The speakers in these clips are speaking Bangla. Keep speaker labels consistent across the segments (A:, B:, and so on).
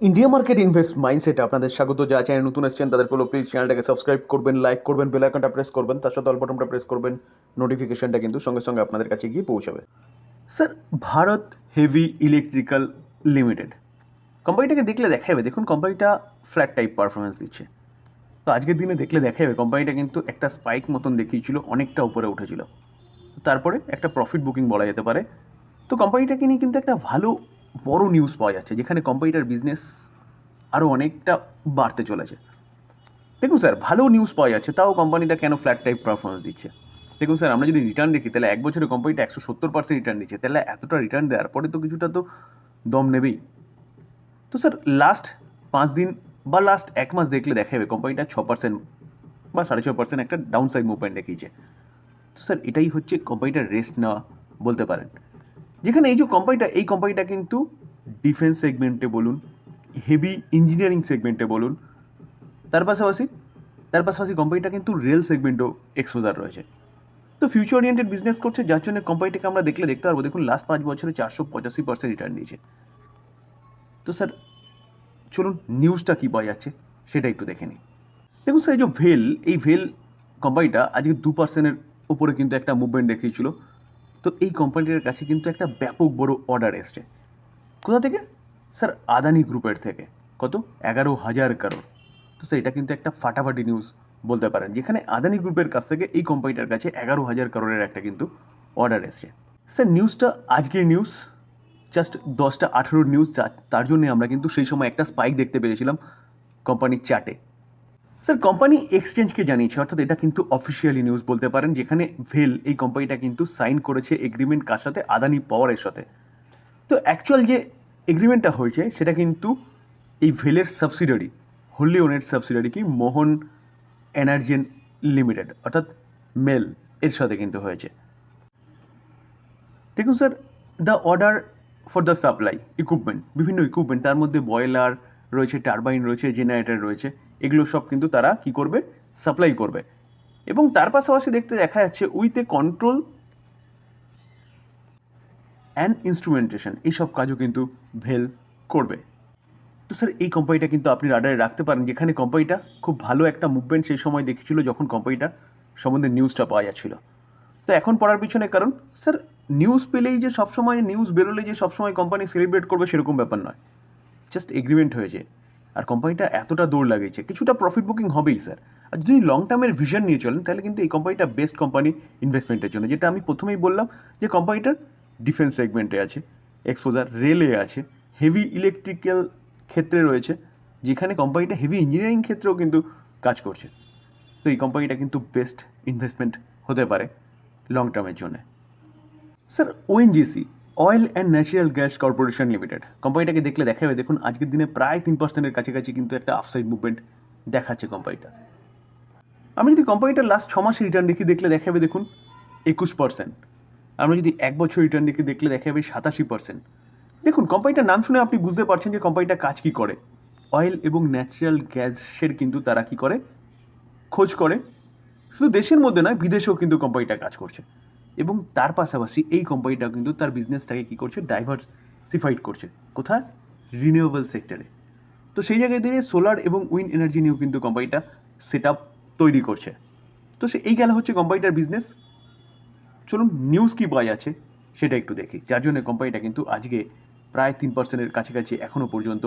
A: ইন্ডিয়া মার্কেট ইনভেস্ট মাইন্ডসেটে আপনাদের স্বাগত। যা চ্যানেল নতুন এসছেন তাদের হলো প্লিজ চ্যানেলটাকে সাবস্ক্রাইব করবেন লাইক করবেন বেল আইকনটা প্রেস করবেন, তার সাথে অল বাটনটা প্রেস করবেন নোটিফিকেশনটা কিন্তু সঙ্গে সঙ্গে আপনাদের কাছে গিয়ে পৌঁছাবে। Sir Bharat heavy electrical limited কোম্পানিটাকে দেখলে দেখা যাবে দেখুন কোম্পানিটা ফ্ল্যাট টাইপ পারফরমেন্স দিচ্ছে। তো আজকের দিনে দেখলে দেখা যাবে কোম্পানিটা কিন্তু একটা স্পাইক মতন দেখিয়েছিল, অনেকটা উপরে উঠেছিল। তারপরে একটা প্রফিট বুকিং বলা যেতে পারে। তো কোম্পানিটাকে নিয়ে কিন্তু একটা ভালো বড় নিউজ পাওয়া যাচ্ছে, যেখানে কম্পিউটার বিজনেস আরও অনেকটা বাড়তে চলেছে। দেখুন স্যার ভালো নিউজ পাওয়া যাচ্ছে, তাও কোম্পানিটা কেন ফ্ল্যাট টাইপ পারফরমেন্স দিচ্ছে? দেখুন স্যার আমরা যদি রিটার্ন দেখি, তাহলে এক বছরে কোম্পানিটা একশো সত্তর পার্সেন্ট রিটার্ন দিচ্ছে, তাহলে এতটা রিটার্ন দেওয়ার পরে তো কিছুটা তো দম নেবেই। তো স্যার লাস্ট পাঁচ দিন বা লাস্ট এক মাস দেখলে দেখা যাবে কোম্পানিটা ছ পার্সেন্ট বা সাড়ে ছ পার্সেন্ট একটা ডাউন সাইড মুভমেন্ট দেখিয়েছে। তো স্যার এটাই হচ্ছে কোম্পানিটার রেস্ট নেওয়া বলতে পারেন। যেখানে এই যে কোম্পানিটা এই কোম্পানিটা কিন্তু ডিফেন্স সেগমেন্টে বলুন হেভি ইঞ্জিনিয়ারিং সেগমেন্টে বলুন, তার পাশাপাশি তার পাশাপাশি কোম্পানিটা কিন্তু রেল সেগমেন্টও এক্সপোজার রয়েছে। তো ফিউচার ওরিয়েন্টেড বিজনেস করছে, যার জন্য কোম্পানিটাকে আমরা দেখলে দেখতে পারব। দেখুন লাস্ট পাঁচ বছরে চারশো পঁচাশি পার্সেন্ট রিটার্ন দিয়েছে। তো স্যার চলুন নিউজটা কী পাওয়া যাচ্ছে, সেটা একটু দেখে নিই। দেখুন স্যার এই যে ভেল এই ভেল কোম্পানিটা আজকে দু পার্সেন্টের উপরে কিন্তু একটা মুভমেন্ট দেখিয়েছিল। তো এই কোম্পানিটার কাছে কিন্তু একটা ব্যাপক বড় অর্ডার এসছে। কোথা থেকে? স্যার, আদানি গ্রুপের থেকে। কত? এগারো হাজার কারোর তো স্যার, এটা কিন্তু একটা ফাটাফাটি নিউজ বলতে পারেন, যেখানে আদানি গ্রুপের কাছ থেকে এই কোম্পানিটার কাছে এগারো হাজার কারোরের একটা কিন্তু অর্ডার এসছে। স্যার নিউজটা আজকের নিউজ জাস্ট দশটা আঠেরোর নিউজ তার জন্যে আমরা কিন্তু সেই সময় একটা স্পাইক দেখতে পেরেছিলাম কোম্পানির চার্টে স্যার কোম্পানি এক্সচেঞ্জকে জানিয়েছে, অর্থাৎ এটা কিন্তু অফিসিয়ালি নিউজ বলতে পারেন, যেখানে ভেল এই কোম্পানিটা কিন্তু সাইন করেছে এগ্রিমেন্ট কার সাথে? আদানি পাওয়ারের সাথে। তো অ্যাকচুয়াল যে এগ্রিমেন্টটা হয়েছে, সেটা কিন্তু এই ভেলের সাবসিডারি হোল্লি ওনের সাবসিডারি কি? মোহন এনার্জেন লিমিটেড অর্থাৎ মেল এর সাথে কিন্তু হয়েছে। দেখুন sir the order for the supply equipment বিভিন্ন ইকুইপমেন্ট তার মধ্যে বয়লার রয়েছে টারবাইন রয়েছে জেনারেটর রয়েছে, এগুলো সব কিন্তু তারা কি করবে? সাপ্লাই করবে। এবং তার পাশাপাশি দেখতে দেখা যাচ্ছে with a control and instrumentation এইসব কাজও কিন্তু ভেল করবে। তো স্যার এই কোম্পানিটা কিন্তু আপনি রাডারে রাখতে পারেন। যেখানে কোম্পানিটা খুব ভালো একটা মুভমেন্ট সেই সময় দেখেছিল যখন কোম্পানিটা সম্বন্ধে নিউজটা পাওয়া যাচ্ছিল। তো এখন পড়ার পিছনে কারণ স্যার নিউজ পেলেই যে সবসময় নিউজ বেরোলে যে সবসময় কোম্পানি সেলিব্রেট করবে সেরকম ব্যাপার নয়। জাস্ট এগ্রিমেন্ট হয়েছে আর কোম্পানিটা এতটা দৌড় লাগিয়েছে, কিছুটা প্রফিট বুকিং হবেই স্যার আর যদি লং টার্মের ভিশন নিয়ে চলেন, তাহলে কিন্তু এই কোম্পানিটা বেস্ট কোম্পানি ইনভেস্টমেন্টের জন্য। যেটা আমি প্রথমেই বললাম যে কোম্পানিটার ডিফেন্স সেগমেন্টে আছে এক্সপোজার রেলে আছে হেভি ইলেকট্রিক্যাল ক্ষেত্রে রয়েছে, যেখানে কোম্পানিটা হেভি ইঞ্জিনিয়ারিং ক্ষেত্রেও কিন্তু কাজ করছে। তো এই কোম্পানিটা কিন্তু বেস্ট ইনভেস্টমেন্ট হতে পারে লং টার্মের জন্য। Sir ONGC oil and natural gas corporation limited. কোম্পানিটাকে দেখলে দেখা যাবে দেখুন, আজকের দিনে প্রায় তিন পার্সেন্টের কাছাকাছি কিন্তু একটা আফসাইড মুভমেন্ট দেখাচ্ছে কোম্পানিটা। আমি যদি কোম্পানিটার লাস্ট ছ মাসে রিটার্ন দেখি দেখলে দেখা যাবে দেখুন, একুশ পার্সেন্ট আমরা যদি এক বছর রিটার্ন দেখি দেখলে দেখা যাবে সাতাশি পার্সেন্ট দেখুন, কোম্পানিটার নাম শুনে আপনি বুঝতে পারছেন যে কোম্পানিটা কাজ কী করে। অয়েল এবং ন্যাচারাল গ্যাসের কিন্তু তারা কী করে? খোঁজ করে। শুধু দেশের মধ্যে নয়, বিদেশেও কিন্তু কোম্পানিটা কাজ করছে। এবং তার পাশাপাশি এই কোম্পানিটাও কিন্তু তার বিজনেসটাকে কী করছে? ডাইভার্সিফাইড করছে। কোথায়? রিনিউয়েবল সেক্টরে তো সেই জায়গায় দিয়ে সোলার এবং উইন্ড এনার্জি নিয়েও কিন্তু কোম্পানিটা সেট আপ তৈরি করছে। তো সে এই গেল হচ্ছে কোম্পানিটার বিজনেস চলুন নিউজ কী পাওয়া যাচ্ছে সেটা একটু দেখি। যার জন্য কোম্পানিটা কিন্তু আজকে প্রায় তিন পার্সেন্টের কাছাকাছি এখনও পর্যন্ত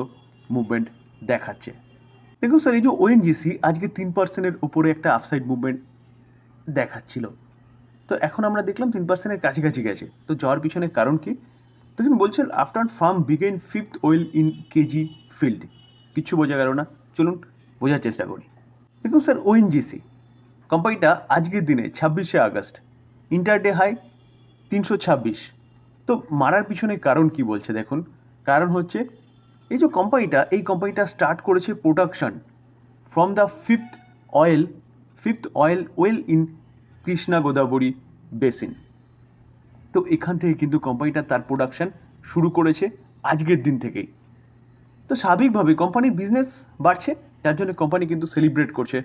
A: মুভমেন্ট দেখাচ্ছে। দেখুন স্যার এই যে ওএনজিসি আজকে তিন পার্সেন্টের উপরে একটা আফসাইড মুভমেন্ট দেখাচ্ছিল। তো এখন আমরা দেখলাম তিন পার্সেন্টের কাছাকাছি গেছে। তো যাওয়ার পিছনে কারণ কি? দেখুন বলছেন after firm begin fifth well in KG field কিচ্ছু বোঝা গেল না। চলুন বোঝার চেষ্টা করি। দেখুন স্যার ওএনজিসি কোম্পানিটা আজকের দিনে ছাব্বিশে আগস্ট ইন্টারডে হাই তিনশো ছাব্বিশ। তো মারার পিছনে কারণ কি বলছে দেখুন? কারণ হচ্ছে, এই যে কোম্পানিটা এই কোম্পানিটা স্টার্ট করেছে production from the fifth oil fifth oil well in Krishna Godavari basin. তো এখান থেকে কিন্তু কোম্পানিটা তার প্রোডাকশন শুরু করেছে আজকের দিন থেকেই। তো স্বাভাবিকভাবে কোম্পানির বিজনেস বাড়ছে, যার জন্য কোম্পানি কিন্তু সেলিব্রেট করছে।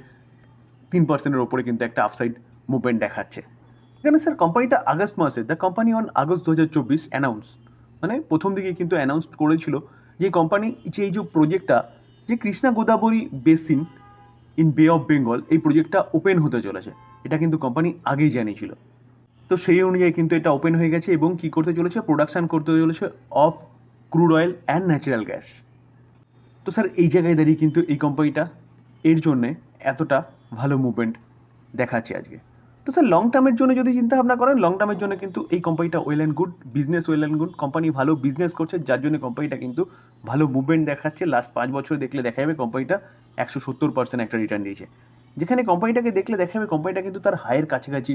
A: তিন পার্সেন্টের ওপরে কিন্তু একটা আফসাইড মুভমেন্ট দেখাচ্ছে। এখানে স্যার কোম্পানিটা আগস্ট মাসে দ্য কোম্পানি অন আগস্ট দু হাজার চব্বিশ অ্যানাউন্স মানে প্রথম দিকে কিন্তু অ্যানাউন্স করেছিল যে কোম্পানি, যে এই যে প্রজেক্টটা যে Krishna Godavari basin in bay of Bengal এই প্রজেক্টটা ওপেন হতে চলেছে। এটা কিন্তু কোম্পানি আগেই জানিয়েছিল। তো সেই অনুযায়ী কিন্তু এটা ওপেন হয়ে গেছে এবং কি করতে চলেছে? প্রোডাকশান করতে চলেছে of crude oil and natural gas তো স্যার এই জায়গায় দাঁড়িয়ে কিন্তু এই কোম্পানিটা এর জন্যে এতটা ভালো মুভমেন্ট দেখাচ্ছে আজকে। তো স্যার লং টার্মের জন্য যদি চিন্তা ভাবনা করেন লং টার্মের জন্য কিন্তু এই কোম্পানিটা well and good business well and good company ভালো বিজনেস করছে, যার জন্য কোম্পানিটা কিন্তু ভালো মুভমেন্ট দেখাচ্ছে। লাস্ট পাঁচ বছর দেখলে দেখা যাবে কোম্পানিটা একশো সত্তর পার্সেন্ট একটা রিটার্ন দিয়েছে। যেখানে কোম্পানিটাকে দেখলে দেখা যাবে কোম্পানিটা কিন্তু তার হায়ের কাছাকাছি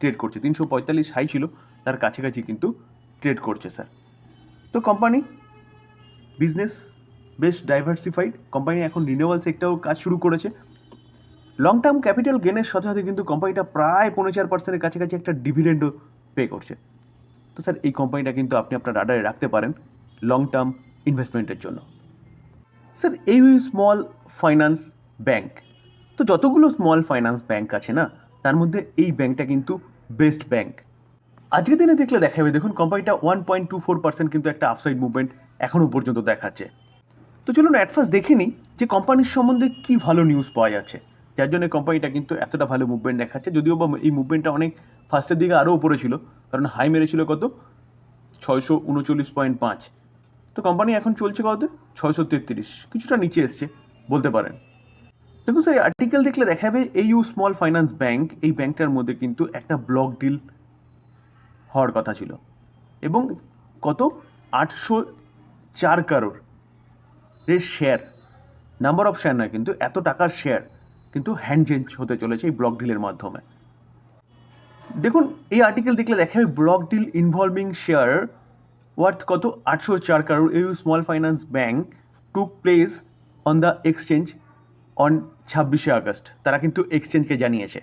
A: ট্রেড করছে। তিনশো পঁয়তাল্লিশ হাই ছিল, তার কাছাকাছি কিন্তু ট্রেড করছে স্যার তো কোম্পানি বিজনেস বেশ ডাইভার্সিফাইড কোম্পানি এখন রিনিউয়াল সেক্টরেও কাজ শুরু করেছে। লং টার্ম ক্যাপিটাল গেনের সাথে সাথে কিন্তু কোম্পানিটা প্রায় পনেরো চার পার্সেন্টের কাছাকাছি একটা ডিভিডেন্ডও পে করছে। তো স্যার এই কোম্পানিটা কিন্তু আপনি আপনার রাডারে রাখতে পারেন লং টার্ম ইনভেস্টমেন্টের জন্য। স্যার এই স্মল ফাইন্যান্স ব্যাংক তো যতগুলো স্মল ফাইন্যান্স ব্যাংক আছে না তার মধ্যে এই ব্যাংকটা কিন্তু বেস্ট ব্যাংক। আজকের দিনে দেখলে দেখা যাবে দেখুন কোম্পানিটা one point two four percent কিন্তু একটা আফসাইড মুভমেন্ট এখনও পর্যন্ত দেখাচ্ছে। তো চলুন ফার্স্ট দেখে নিই যে কোম্পানির সম্বন্ধে কী ভালো নিউজ পাওয়া যাচ্ছে। যার জন্য কোম্পানিটা কিন্তু এতটা ভালো মুভমেন্ট দেখাচ্ছে, যদিও বা এই মুভমেন্টটা অনেক ফার্স্টের দিকে আরও উপরে ছিল, কারণ হাই মেরেছিল কত? ছয়শো উনচল্লিশ পয়েন্ট পাঁচ। তো কোম্পানি এখন চলছে কত? ছয়শো তেত্রিশ, কিছুটা নিচে এসছে, বলতে পারেন। দেখুন স্যার আর্টিকেল দেখলে দেখা যাবে এই ইউ স্মল ফাইন্যান্স ব্যাংক এই ব্যাংকটার মধ্যে কিন্তু একটা ব্লক ডিল হওয়ার কথা ছিল। এবং কত? আটশো চার কারোর এর শেয়ার নাম্বার অফ শেয়ার নয় কিন্তু, এত টাকার শেয়ার কিন্তু হ্যান্ড চেঞ্জ হতে চলেছে এই ব্লক ডিলের মাধ্যমে। দেখুন, এই আর্টিকেল দেখলে দেখা যাবে block deal involving share worth কত? আটশো চার crore U small finance bank took place on the exchange on ছাব্বিশে আগস্ট। তারা কিন্তু এক্সচেঞ্জকে জানিয়েছে।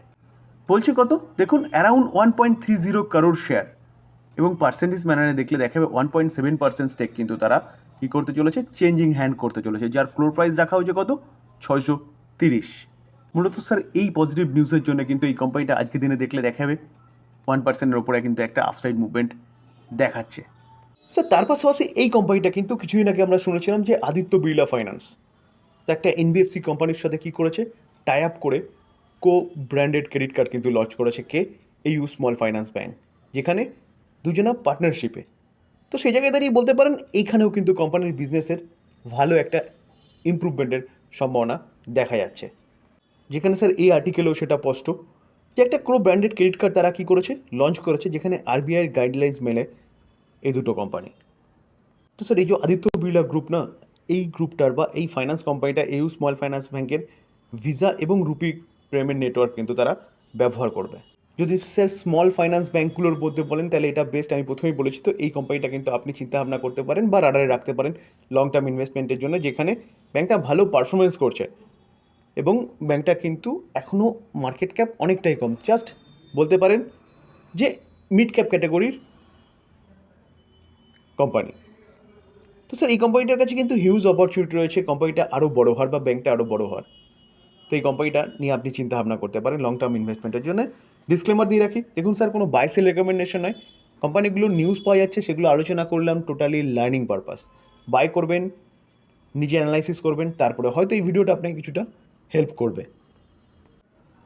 A: বলছে কত? দেখুন around one point three zero crore share এবং পার্সেন্টেজ ম্যানারে দেখলে দেখা যাবে one point seven percent stake কিন্তু তারা কী করতে চলেছে? চেঞ্জিং হ্যান্ড করতে চলেছে। যার ফ্লোর প্রাইস রাখা হয়েছে কত? ছয়শো তিরিশ। মূলত স্যার এই পজিটিভ নিউজের জন্য কিন্তু এই কোম্পানিটা আজকে দিনে দেখলে দেখা যাবে ওয়ান পার্সেন্টের ওপরে কিন্তু একটা আফসাইড মুভমেন্ট দেখাচ্ছে। স্যার তার পাশাপাশি এই কোম্পানিটা কিন্তু কিছুদিন আগে আমরা শুনেছিলাম যে আদিত্য বিড়লা ফাইন্যান্স তো একটা এনবিএফসি কোম্পানির সাথে কী করেছে? টাই আপ করে কো ব্র্যান্ডেড ক্রেডিট কার্ড কিন্তু লঞ্চ করেছে কে? এই ইউ স্মল ফাইন্যান্স ব্যাঙ্ক যেখানে দুজনা পার্টনারশিপে তো সেই জায়গায় দাঁড়িয়ে বলতে পারেন এইখানেও কিন্তু কোম্পানির বিজনেসের ভালো একটা ইমপ্রুভমেন্টের সম্ভাবনা দেখা যাচ্ছে। যেখানে স্যার এই আর্টিকেলেও সেটা স্পষ্ট যে একটা কোনো ব্র্যান্ডেড ক্রেডিট কার্ড তারা কী করেছে? লঞ্চ করেছে, যেখানে আরবিআইয়ের গাইডলাইন্স মেলে এই দুটো কোম্পানি তো স্যার এই যে আদিত্য বিড়লা গ্রুপ না এই গ্রুপটার বা এই ফাইন্যান্স কোম্পানিটা ইউ স্মল ফাইন্যান্স ব্যাংকের ভিসা এবং রুপি পেমেন্ট নেটওয়ার্ক কিন্তু তারা ব্যবহার করবে। যদি স্যার স্মল ফাইন্যান্স ব্যাঙ্কগুলোর মধ্যে বলেন, তাহলে এটা বেস্ট আমি প্রথমেই বলেছি তো, এই কোম্পানিটা কিন্তু আপনি চিন্তা ভাবনা করতে পারেন বা রাডারে রাখতে পারেন লং টার্ম ইনভেস্টমেন্টের জন্য, যেখানে ব্যাংকটা ভালো পারফরমেন্স করছে। এবং ব্যাংকটা কিন্তু এখনও মার্কেট ক্যাপ অনেকটাই কম। জাস্ট বলতে পারেন যে মিড ক্যাপ ক্যাটাগরির কোম্পানি স্যার, এই কোম্পানিটার কাছে কিন্তু হিউজ অপরচুনিটি রয়েছে। কোম্পানিটা আরও বড় হওয়ার বা ব্যাংকটা আরও বড় হওয়ার। তো এই কোম্পানিটা নিয়ে আপনি চিন্তা ভাবনা করতে পারেন লং টার্ম ইনভেস্টমেন্টের জন্য। ডিসক্লেমার দিয়ে রাখি, দেখুন স্যার, কোনো বাই সেল রেকমেন্ডেশন নয়। কোম্পানিগুলো নিউজ পাওয়া যাচ্ছে, সেগুলো আলোচনা করলাম টোটালি লার্নিং পারপাস বাই করবেন, নিজে অ্যানালাইসিস করবেন, তারপরে হয়তো এই ভিডিওটা আপনাকে কিছুটা হেল্প করবে।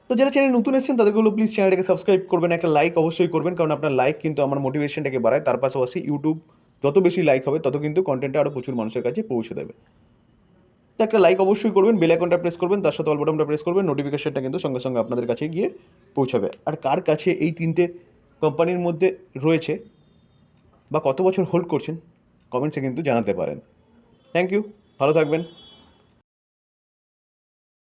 A: তো যারা চ্যানেল নতুন এসেছেন তাদেরগুলো প্লিজ চ্যানেলটাকে সাবস্ক্রাইব করবেন, একটা লাইক অবশ্যই করবেন, কারণ আপনার লাইক কিন্তু আমার মোটিভেশনটাকে বাড়ায়। তার পাশাপাশি ইউটিউব যত বেশি লাইক হবে, তত কিন্তু কন্টেন্টটা আরও প্রচুর মানুষের কাছে পৌঁছে দেবে। তো একটা লাইক অবশ্যই করবেন বেল আইকনটা প্রেস করবেন, তার সাথে অল বাটনটা প্রেস করবেন নোটিফিকেশনটা কিন্তু সঙ্গে সঙ্গে আপনাদের কাছে গিয়ে পৌঁছাবে। আর কার কাছে এই তিনটে কোম্পানির মধ্যে রয়েছে বা কত বছর হোল্ড করছেন কমেন্টসে কিন্তু জানাতে পারেন। থ্যাংক ইউ ভালো থাকবেন।